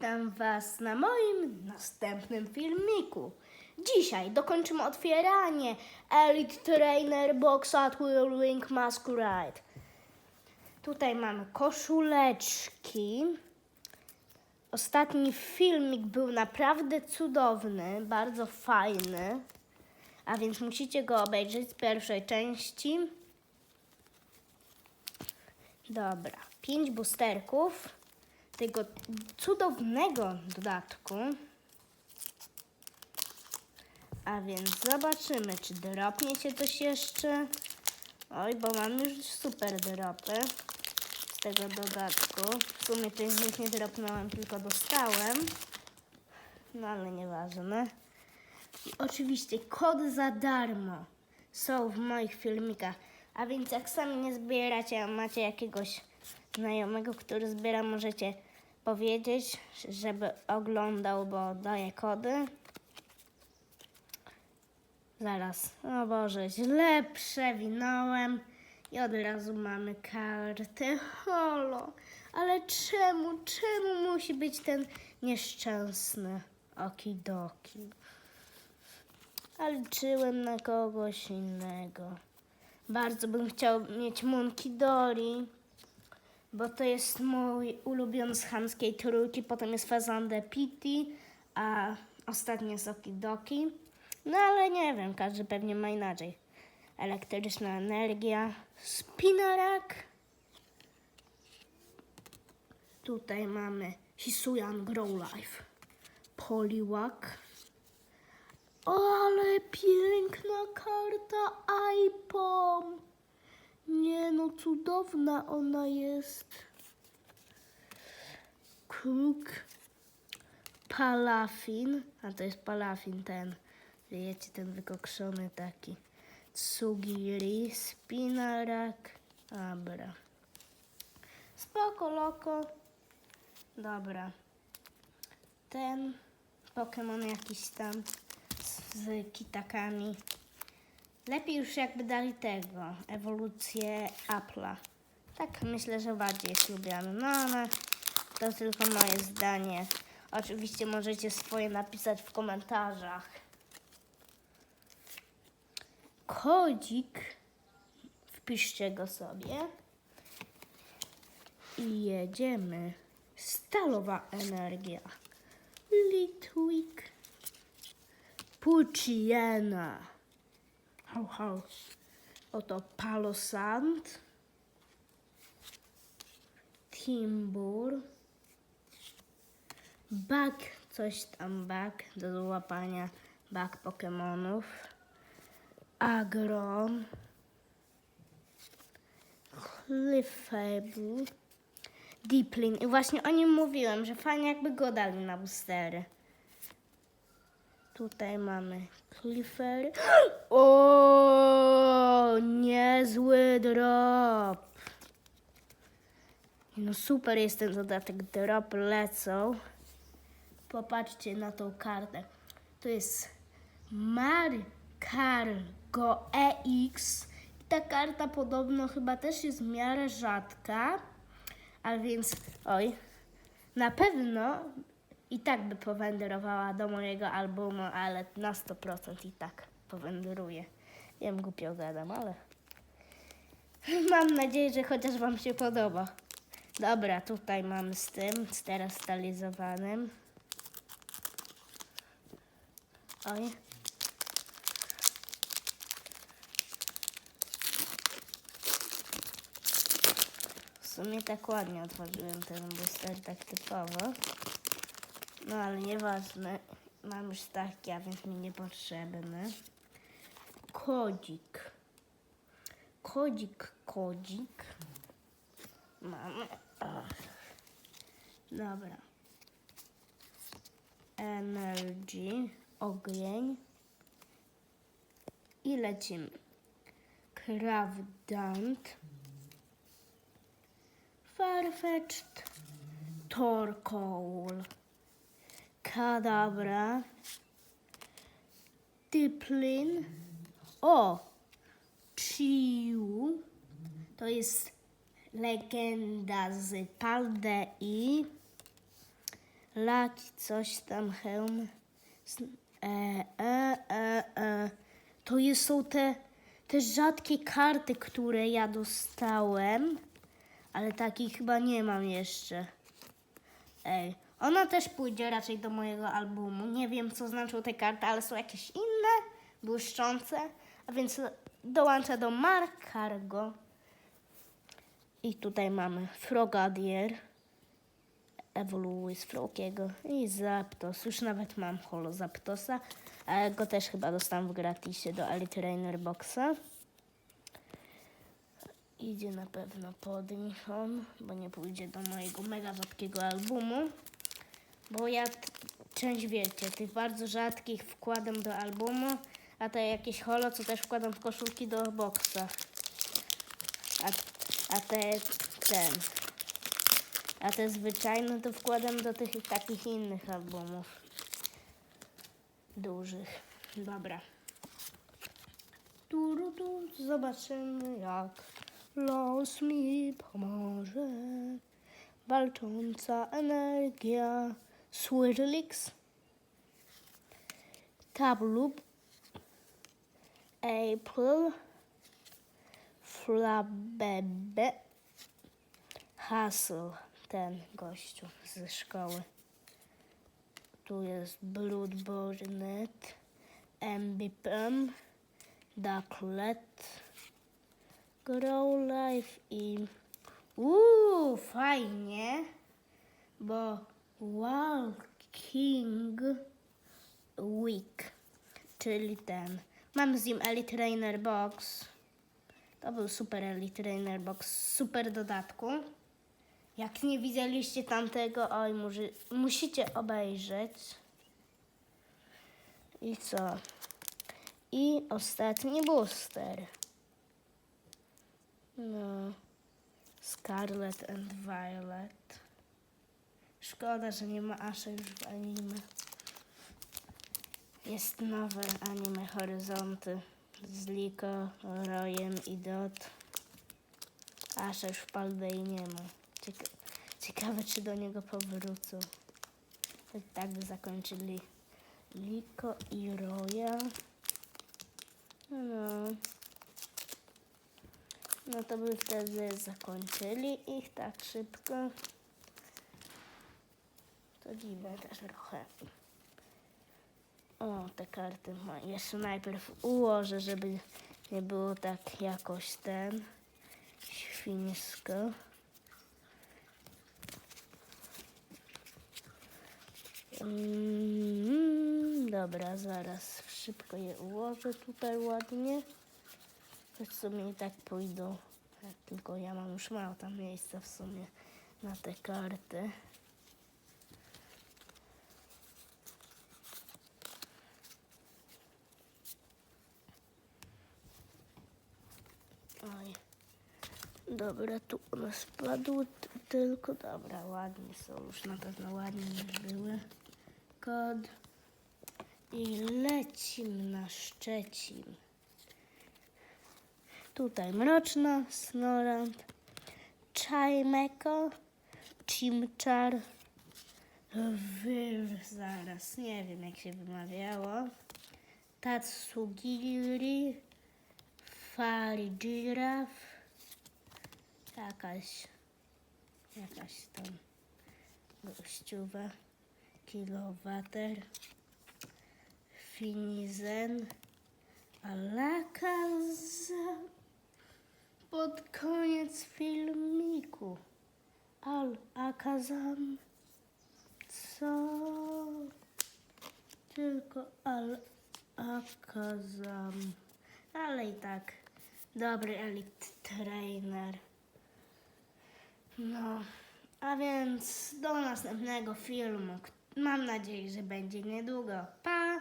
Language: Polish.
Witam Was na moim następnym filmiku. Dzisiaj dokończymy otwieranie Elite Trainer Box at Will Wing Masquerade. Tutaj mamy koszuleczki. Ostatni filmik był naprawdę cudowny, bardzo fajny. A więc musicie go obejrzeć z pierwszej części. Dobra, pięć boosterków tego cudownego dodatku. A więc zobaczymy, czy dropnie się coś jeszcze. Oj, bo mam już super dropy z tego dodatku. W sumie to ich nie dropnąłem, tylko dostałem. No ale nieważne. I oczywiście kody za darmo są w moich filmikach. A więc jak sami nie zbieracie, a macie jakiegoś znajomego, który zbiera, możecie powiedzieć, żeby oglądał, bo daje kody. Zaraz, o Boże, źle przewinąłem i od razu mamy kartę holo. Ale czemu, czemu musi być ten nieszczęsny okidoki? A liczyłem na kogoś innego. Bardzo bym chciał mieć Monkey Dory, bo to jest mój ulubiony z chamskiej trójki. Potem jest Fazan de Pity, a ostatnie jest Okidoki. No ale nie wiem, każdy pewnie ma inaczej. Elektryczna energia, Spinarak. Tutaj mamy Hisuyan Grow Life, Poliwag. O, ale piękna karta iPom. Nie no, cudowna ona jest. Kruk. Palafin. A to jest palafin ten. Wiecie, ten wykokszony taki. Tsugiri. Spinarak. Dobra. Spoko, loko. Dobra. Ten Pokémon jakiś tam z, z kitakami. Lepiej już jakby dali tego, ewolucję Apple'a. Tak myślę, że bardziej jest. No ale to tylko moje zdanie. Oczywiście możecie swoje napisać w komentarzach. Kodzik. Wpiszcie go sobie. I jedziemy. Stalowa energia. Litwik. Pucciana. Hał, hał. Oto Palosand. Timbur. Bug, coś tam bug do złapania bug Pokemonów. Agron. Clefable. Deeplin. I właśnie o nim mówiłem, że fajnie jakby go dali na boostery. Tutaj mamy Cliffer. O, niezły drop. No super jest ten dodatek. Drop lecą. Popatrzcie na tą kartę. To jest Marcargo EX. I ta karta podobno chyba też jest w miarę rzadka. A więc, oj, na pewno i tak by powędrowała do mojego albumu, ale na 100% i tak powędruje. Wiem, głupio gadam, ale mam nadzieję, że chociaż Wam się podoba. Dobra, tutaj mamy z tym, z teraz stylizowanym. Oj. W sumie tak ładnie otworzyłem ten booster, tak typowo. No ale nieważne. Mam już taki, a więc mi niepotrzebny. Kodzik. Kodzik, kodzik. Mamy. Dobra. Energy. Ogień. I lecimy. Cravdant. Farfetched. Torkoal. Kadabra. Typlin. O! Chiu. To jest legenda z Paldei. laki, coś tam, hełm. E, e, e, e. To jest, są te, te rzadkie karty, które ja dostałem, ale takich chyba nie mam jeszcze. Ej, ona też pójdzie raczej do mojego albumu. Nie wiem, co znaczą te karty, ale są jakieś inne, błyszczące, a więc dołączę do Mark Cargo. I tutaj mamy Frogadier, ewoluuj z Frokiego i Zapdos. Już nawet mam holo Zapdosa, ale go też chyba dostałam w gratisie do Elite Trainer Boxa. Idzie na pewno pod nich on, bo nie pójdzie do mojego mega rzadkiego albumu. Bo ja część wiecie, tych bardzo rzadkich wkładam do albumu, a te jakieś holo, co też wkładam w koszulki do boksa. A, a te ten. A te zwyczajne to wkładam do tych takich innych albumów. Dużych. Dobra. Turu, tu, zobaczymy jak los mi pomoże. Walcząca energia. Swirlix. Tablub. April. Flabebe. Hustle. Ten gościu ze szkoły. Tu jest Bloodbornet. Ambipem. Ducklet. Grow Life i... Uuu, fajnie, bo Walking Week, czyli ten. Mam z nim Elite Trainer Box. To był super Elite Trainer Box, super dodatku. Jak nie widzieliście tamtego, oj, może, musicie obejrzeć. I co? I ostatni booster. No. Scarlet and Violet. Szkoda, że nie ma Asha już w anime. Jest nowe anime Horyzonty z Liko, Rojem i Dot. Asha już w Paldei nie ma. Cieka ciekawe, czy do niego powrócą. Tak by zakończyli Liko i Roya. No. No to by wtedy zakończyli ich tak szybko. Dziwne też trochę. O, te karty ma. Jeszcze najpierw ułożę, żeby nie było tak jakoś ten świńsko. Mm, dobra, zaraz szybko je ułożę tutaj ładnie. To w sumie i tak pójdą. Tylko ja mam już mało tam miejsca w sumie na te karty. Oj. Dobra, tu one spadły tylko. Dobra, ładnie są już na pewno ładnie były. Kod. I lecimy na Szczecin. Tutaj Mroczna, Snorant, Czajmeko, Chimchar, Wyr, zaraz, nie wiem jak się wymawiało, Tatsugiri, Farijiraf, jakaś, jakaś tam gościuwa, Kilowater, Finizen, Alakaz pod koniec filmiku. Al Akazam. Co? Tylko Al Akazam. Ale i tak dobry elite trainer. No, a więc do następnego filmu. Mam nadzieję, że będzie niedługo. Pa!